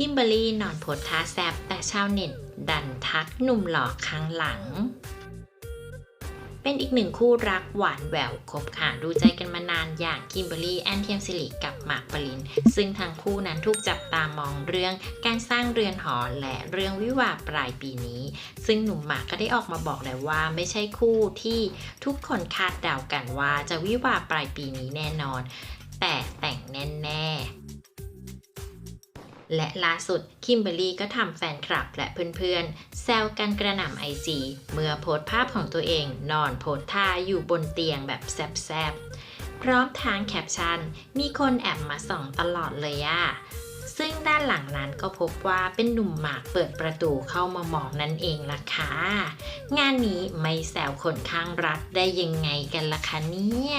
คิมเบอรี่นอนโพสท่าแซบแต่ชาวเน็ตดันทักหนุ่มหล่อข้างหลัง เป็นอีกหนึ่งคู่รักหวานแหววคบหาดูใจกันมานานอย่างคิมเบอรี่แอนเทียมสิริกับหมากปริน ซึ่งทั้งคู่นั้นถูกจับตามองเรื่องการสร้างเรือนหอและเรื่องวิวาปลายปีนี้ ซึ่งหนุ่มหมากก็ได้ออกมาบอกเลยว่าไม่ใช่คู่ที่ทุกคนคาดเดากันว่าจะวิวาปลายปีนี้แน่นอน แต่แต่งแน่ และล่าสุดคิมเบอรรี่ก็ทำแฟนคลับและเพื่อนๆ แซวกันกระหน่ำไอจีเมื่อโพสภาพของตัวเองนอนโพสท่าอยู่บนเตียงแบบแซบๆ พร้อมทางแคปชั่น มีคนแอบมาส่องตลอดเลยอะซึ่งด้านหลังนั้นก็พบว่าเป็นหนุ่มหมากเปิดประตูเข้ามามองนั่นเองล่ะค่ะงานนี้ไม่แซวคนข้างรักได้ยังไงกันล่ะคะเนี่ย